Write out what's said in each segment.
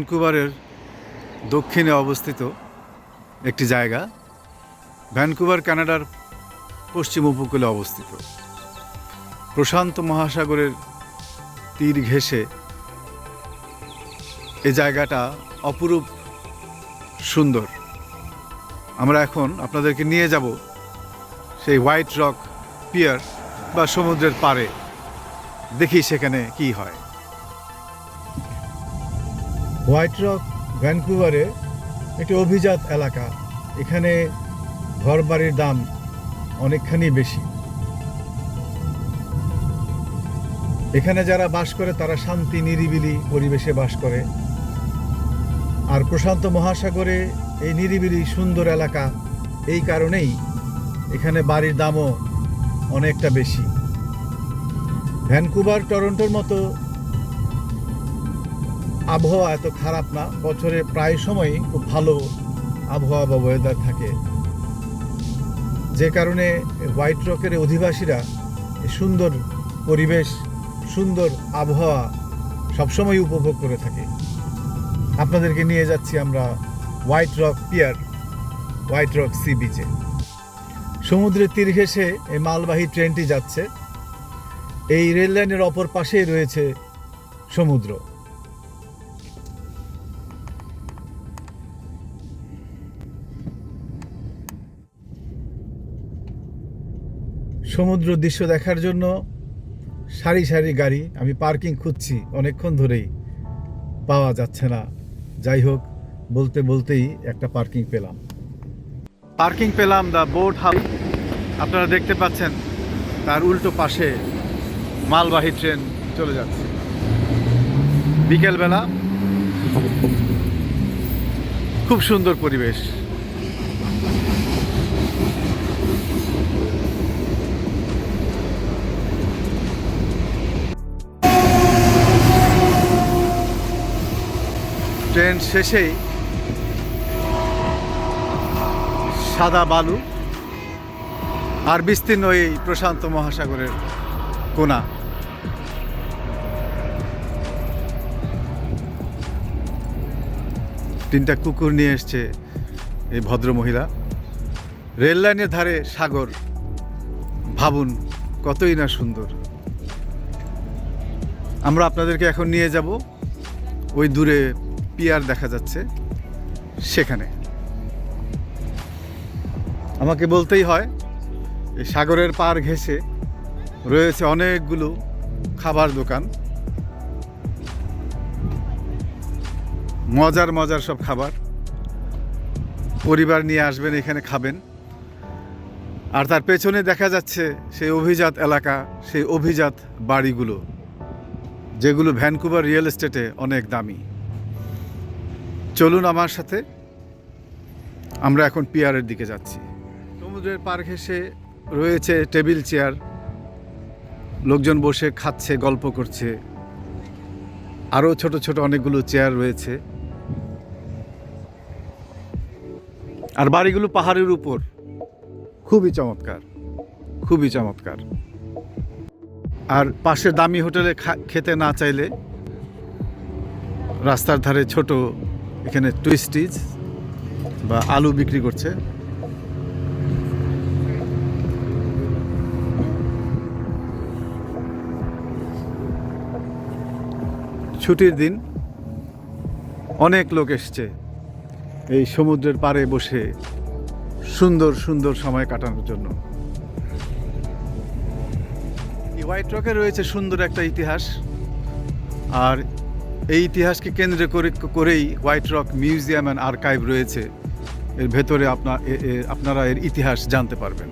ভ্যানকুভারের দক্ষিণে অবস্থিত একটি জায়গা। ভ্যানকুভার, কানাডার পশ্চিম উপকূলে অবস্থিত। প্রশান্ত মহাসাগরের তীর ঘেঁষে এই জায়গাটা অপরূপ সুন্দর। আমরা এখন আপনাদেরকে নিয়ে যাব সেই হোয়াইট রক পিয়ার বা সমুদ্রের পাড়ে। দেখি সেখানে কি হয়। হোয়াইট রক, ভ্যানকুভারে একটি অভিজাত এলাকা। এখানে ঘরবাড়ির দাম অনেকখানি বেশি। এখানে যারা বাস করে, তারা শান্তি, নিরিবিলি পরিবেশে বাস করে। আর প্রশান্ত মহাসাগরে এই নিরিবিলি সুন্দর এলাকা, এই কারণেই এখানে বাড়ির দামও অনেকটা বেশি। ভ্যানকুভার, টরন্টোর মতো আবহাওয়া এত খারাপ না, বছরে প্রায় সময়ই খুব ভালো আবহাওয়া বা ওয়েদার থাকে। যে কারণে হোয়াইট রকের অধিবাসীরা সুন্দর পরিবেশ, সুন্দর আবহাওয়া সবসময় উপভোগ করে থাকে। আপনাদেরকে নিয়ে যাচ্ছি আমরা White Rock pier White Rock sea বিচে সমুদ্রের তীর ঘেঁষে এই মালবাহী ট্রেনটি যাচ্ছে। এই রেল লাইনের অপর পাশেই রয়েছে সমুদ্র। সমুদ্র দৃশ্য দেখার জন্য সারি সারি গাড়ি, আমি পার্কিং খুঁজছি, অনেকক্ষণ ধরেই। পাওয়া যাচ্ছে না। যাই হোক, বলতে বলতেই একটা পার্কিং পেলাম। পার্কিং পেলাম দ্য বোট হাউস আপনারা দেখতে পাচ্ছেন, তার উল্টো পাশে মালবাহী ট্রেন চলে যাচ্ছে। বিকেলবেলা, খুব সুন্দর পরিবেশ। ট্রেন শেষেই সাদা বালু আর বিস্তীর্ণ এই প্রশান্ত মহাসাগরের কোনা। তিনটা কুকুর নিয়ে এসছে এই ভদ্র মহিলা। রেল লাইনের ধারে সাগর। ভাবুন কতই না সুন্দর। আমরা আপনাদেরকে এখন নিয়ে যাব ওই দূরে পিয়ার দেখা যাচ্ছে সেখানে। আমাকে বলতেই হয়, এই সাগরের পার ঘেঁষে রয়েছে অনেকগুলো খাবার দোকান। মজার মজার সব খাবার। পরিবার নিয়ে আসবেন, এখানে খাবেন। আর তার পেছনে দেখা যাচ্ছে সেই অভিজাত এলাকা, সেই অভিজাত বাড়িগুলো, যেগুলো ভ্যানকুভার রিয়েল এস্টেটে অনেক দামি। চলুন আমার সাথে। আমরা এখন পিয়ারের দিকে যাচ্ছি। সমুদ্রের পার ঘেসে রয়েছে টেবিল চেয়ার। লোকজন বসে খাচ্ছে, গল্প করছে। আরও ছোট ছোট অনেকগুলো চেয়ার রয়েছে। আর বাড়িগুলো পাহাড়ের উপর। খুবই চমৎকার খুবই চমৎকার। আর পাশে দামি হোটেলে খেতে না চাইলে রাস্তার ধারে ছোট এখানে টুইস্টিজ বা আলু বিক্রি করছে। ছুটির দিন অনেক লোক এসছে এই সমুদ্রের পাড়ে বসে সুন্দর সুন্দর সময় কাটানোর জন্য। হোয়াইট রকে রয়েছে সুন্দর একটা ইতিহাস। আর এই ইতিহাসকে কেন্দ্র করে, করেই White Rock museum and archive রয়েছে। এর ভেতরে আপনার আপনারা এর ইতিহাস জানতে পারবেন।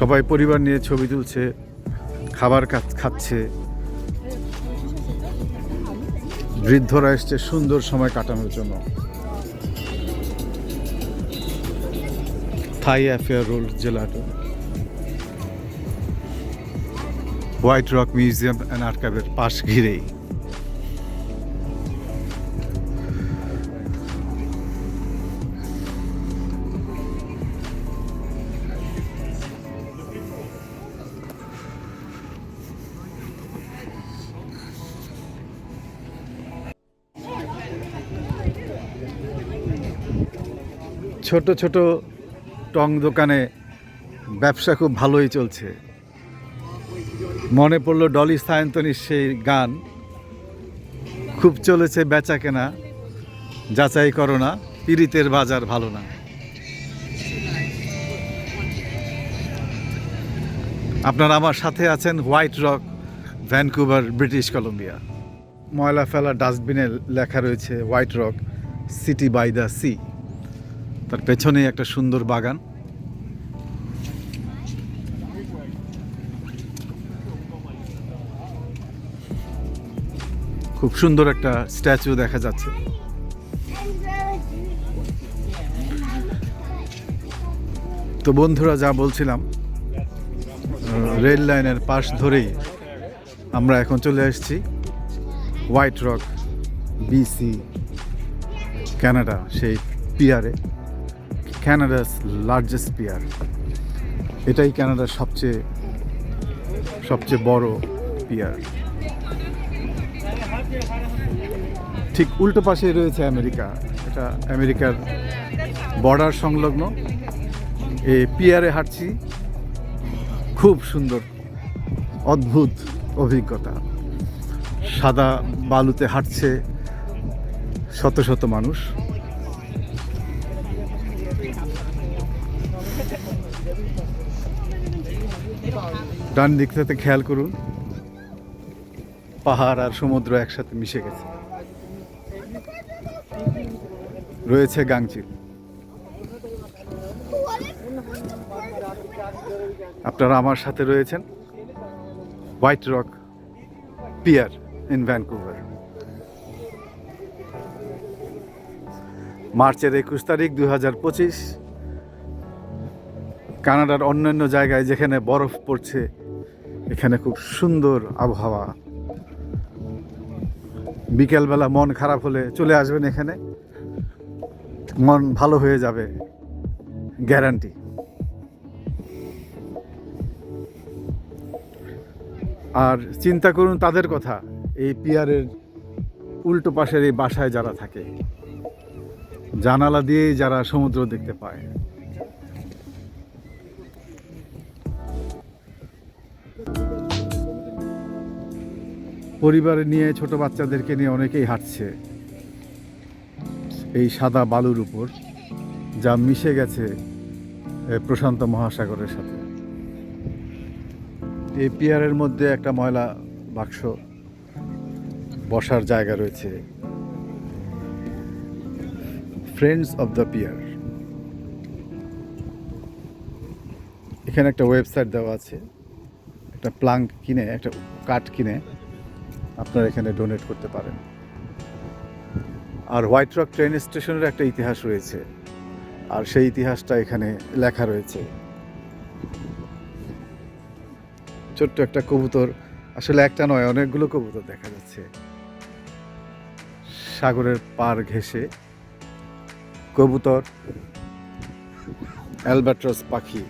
সবাই পরিবার নিয়ে ছবি তুলছে, খাবার খাচ্ছে। বৃদ্ধরা এসছে সুন্দর সময় কাটানোর জন্য। Thai affair roll gelato. White Rock museum and আর্কাইভের পাশ ঘিরেই। ছোট ছোট টং দোকানে ব্যবসা খুব ভালোই চলছে। মনে পড়ল ডলি সায়ন্তনীর সেই গান। খুব চলেছে বেচা কেনা যাচাই করো না পিরিতের বাজার ভালো না। আপনারা আমার সাথে আছেন White Rock, Vancouver, British Columbia. ময়লা ফেলা ডাস্টবিনে লেখা রয়েছে White Rock, city by the sea. তার পেছনেই একটা সুন্দর বাগান। খুব সুন্দর একটা স্ট্যাচু দেখা যাচ্ছে। তো বন্ধুরা, যা বলছিলাম রেল লাইনের পাশ ধরেই আমরা এখন চলে এসেছি হোয়াইট রক বিসি কানাডা সেই পিয়ারে ক্যানাডাস লার্জেস্ট পিয়ার এটাই ক্যানাডার সবচেয়ে সবচেয়ে বড় পিয়ার ঠিক উল্টো পাশেই রয়েছে আমেরিকা। এটা আমেরিকার বর্ডার সংলগ্ন। এই পিয়ারে হাঁটছি। খুব সুন্দর, অদ্ভুত অভিজ্ঞতা। সাদা বালুতে হাঁটছে শত শত মানুষ। ডান দিক থেকে খেয়াল করুন, পাহাড় আর সমুদ্র একসাথে মিশে গেছে। রয়েছে গাংচিল। আপনারা আমার সাথে রয়েছেন White Rock pier in Vancouver মার্চের একুশ তারিখ দুই হাজার পঁচিশ, কানাডার অন্যান্য জায়গায় যেখানে বরফ পড়ছে এখানে খুব সুন্দর আবহাওয়া। বিকেলবেলা মন খারাপ হলে চলে আসবেন এখানে। মন ভালো হয়ে যাবে, গ্যারান্টি। আর চিন্তা করুন তাদের কথা, এই পিয়ারের উল্টো পাশের এই বাসায় যারা থাকে, জানালা দিয়েই যারা সমুদ্র দেখতে পায়। পরিবার নিয়ে ছোট বাচ্চাদেরকে নিয়ে অনেকেই হাঁটছে। এই সাদা বালুর উপর যা মিশে গেছে প্রশান্ত মহাসাগরের সাথে। এই পিয়ারের মধ্যে একটা ময়লা বাক্স বসার জায়গা রয়েছে। ফ্রেন্ডস অফ দ্য পিয়ার এখানে একটা ওয়েবসাইট দেওয়া আছে। একটা প্লাঙ্ক কিনে, একটা কাঠ কিনে। আপনারা এখানে ডোনেট করতে পারেন। আর হোয়াইট রক ট্রেন স্টেশনের একটা ইতিহাস রয়েছে। আর সেই ইতিহাসটা এখানে লেখা রয়েছে। ছোট্ট একটা কবুতর। আসলে একটা নয়, অনেকগুলো কবুতর দেখা যাচ্ছে। সাগরের পার ঘেঁষে কবুতর, অ্যালবাট্রস পাখি।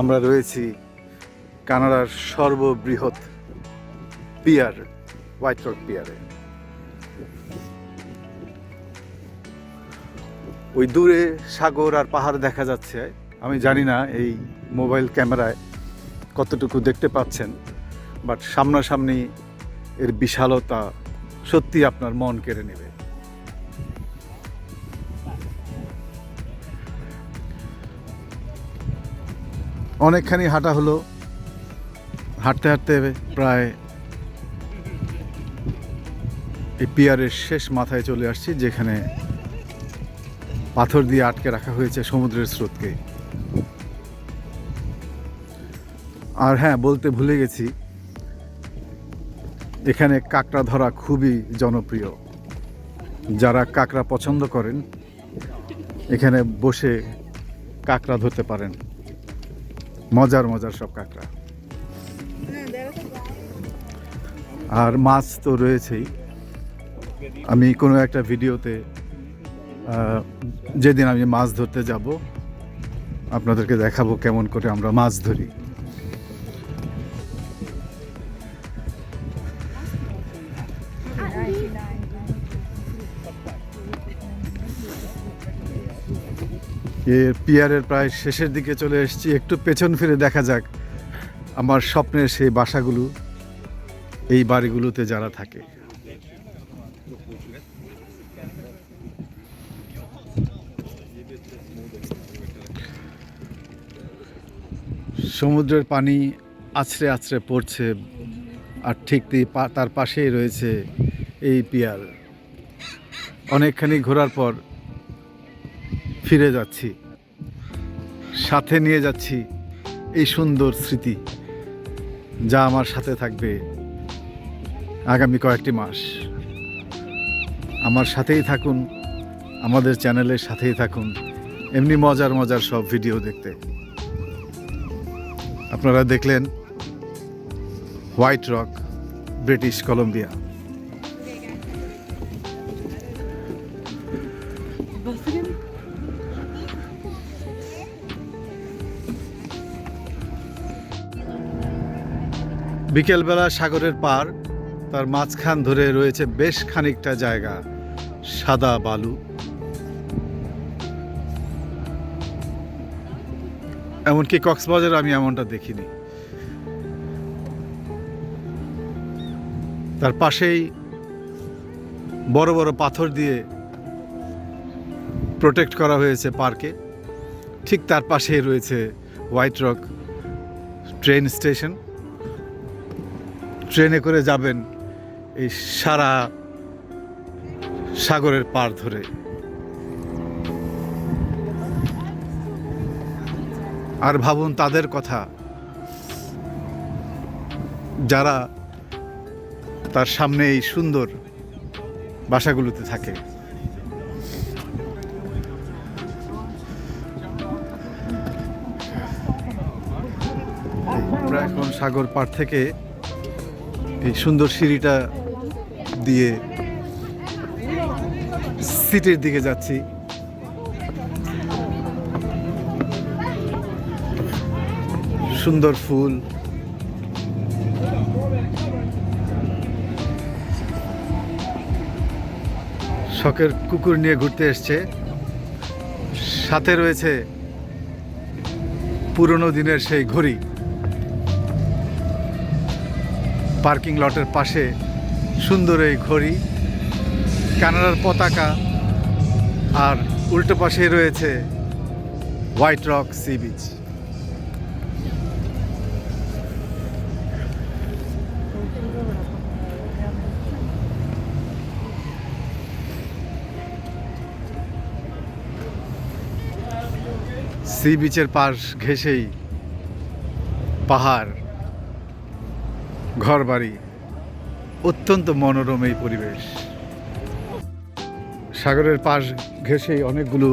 আমরা রয়েছি কানাডার সর্ববৃহৎ পিয়ার, হোয়াইট রক পিয়ারে। ওই দূরে সাগর আর পাহাড় দেখা যাচ্ছে। আমি জানি না এই মোবাইল ক্যামেরায় কতটুকু দেখতে পাচ্ছেন, বাট সামনাসামনি এর বিশালতা সত্যি আপনার মন কেড়ে নেবে। অনেকখানি হাঁটা হলো। হাঁটতে হাঁটতে প্রায় এই পিয়ারের শেষ মাথায় চলে আসছি, যেখানে পাথর দিয়ে আটকে রাখা হয়েছে সমুদ্রের স্রোতকে। আর হ্যাঁ বলতে ভুলে গেছি, এখানে কাঁকড়া ধরা খুবই জনপ্রিয়। যারা কাঁকড়া পছন্দ করেন, এখানে বসে কাঁকড়া ধরতে পারেন। মজার মজার সব কাঁকড়া। আর মাছ তো রয়েছেই। আমি কোনো একটা ভিডিওতে যেদিন আমি মাছ ধরতে যাব, আপনাদেরকে দেখাবো কেমন করে আমরা মাছ ধরি। পিয়ারের প্রায় শেষের দিকে চলে এসেছি। একটু পেছন ফিরে দেখা যাক আমার স্বপ্নের সেই বাসাগুলো, এই বাড়িগুলোতে যারা থাকে। সমুদ্রের পানি আছড়ে আছড়ে পড়ছে আর ঠিক তার পাশেই রয়েছে এই পিয়ার। অনেকখানি ঘোরার পর ফিরে যাচ্ছি। সাথে নিয়ে যাচ্ছি এই সুন্দর স্মৃতি যা আমার সাথে থাকবে আগামী কয়েকটি মাস। আমার সাথেই থাকুন, আমাদের চ্যানেলের সাথেই থাকুন, এমনি মজার মজার সব ভিডিও দেখতে। আপনারা দেখলেন হোয়াইট রক, ব্রিটিশ কলম্বিয়া। বিকেলবেলা সাগরের পার, তার মাঝখান ধরে রয়েছে বেশ খানিকটা জায়গা, সাদা বালু। এমনকি কক্সবাজার আমি এমনটা দেখিনি। তার পাশেই বড় বড় পাথর দিয়ে প্রোটেক্ট করা হয়েছে পার্কে। ঠিক তার পাশেই রয়েছে হোয়াইট রক ট্রেন স্টেশন ট্রেনে করে যাবেন এই সারা সাগরের পার ধরে। আর ভাবুন, তাদের কথা। যারা তার সামনে এই সুন্দর বাসাগুলোতে থাকে। আমরা এখন সাগর পাড় থেকে এই সুন্দর সিঁড়িটা দিয়ে সিটির দিকে যাচ্ছি। সুন্দর ফুল। শখের কুকুর নিয়ে ঘুরতে এসছে। সাথে রয়েছে পুরনো দিনের সেই ঘড়ি। পার্কিং লটের পাশে সুন্দর এই ঘড়ি, কানাডার পতাকা, আর উল্টো পাশেই রয়েছে White Rock sea beach sea বিচের পাশ ঘেঁষেই পাহাড়। ঘরবাড়ি, অত্যন্ত মনোরম এই পরিবেশ। সাগরের পাশ ঘেঁষেই অনেকগুলো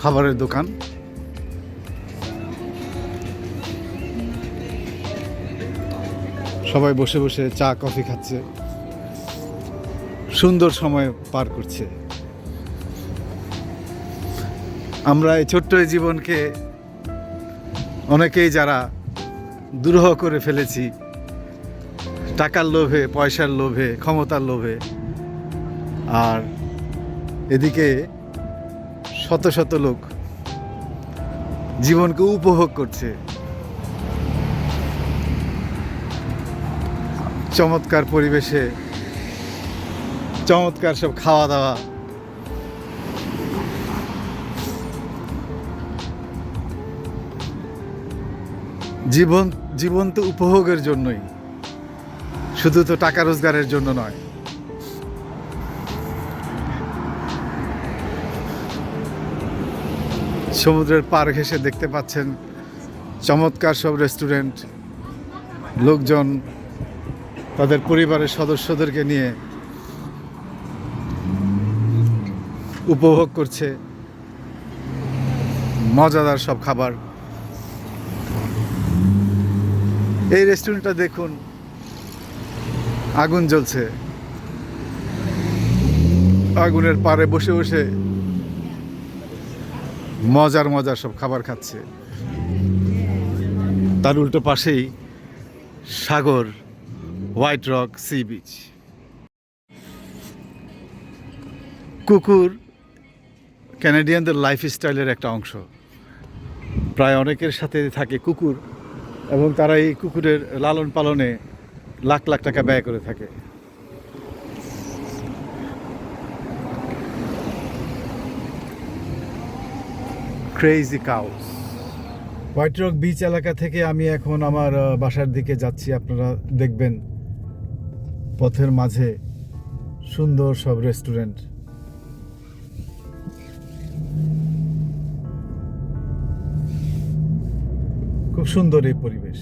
খাবারের দোকান। সবাই বসে বসে চা, কফি খাচ্ছে। সুন্দর সময় পার করছে। আমরা এই ছোট্ট জীবনকে অনেকেই যারা দুরূহ করে ফেলেছি টাকার লোভে, পয়সার লোভে, ক্ষমতার লোভে। আর এদিকে শত শত লোক জীবনকে উপভোগ করছে। চমৎকার পরিবেশে, চমৎকার সব খাওয়া দাওয়া জীবন জীবন তো উপভোগের জন্যই। শুধু তো টাকা রোজগারের জন্য নয়। সমুদ্রের পার ঘেসে দেখতে পাচ্ছেন চমৎকার সব রেস্টুরেন্ট, লোকজন, তাদের পরিবারের সদস্যদেরকে নিয়ে উপভোগ করছে মজাদার সব খাবার। এই রেস্টুরেন্টটা দেখুন। আগুন জ্বলছে। আগুনের পারে বসে বসে মজার মজার সব খাবার খাচ্ছে। তার উল্টো পাশেই সাগর, হোয়াইট রক, সি বিচ। কুকুর ক্যানাডিয়ানদের লাইফস্টাইলের একটা অংশ। প্রায় অনেকের সাথে থাকে কুকুর এবং তারা এই কুকুরের লালন পালনে লাখ লাখ টাকা ব্যয় করে থাকে। Crazy cows White Rock beach এলাকা থেকে আমি এখন আমার বাসার দিকে যাচ্ছি। আপনারা দেখবেন পথের মাঝে সুন্দর সব রেস্টুরেন্ট। খুব সুন্দর এই পরিবেশ।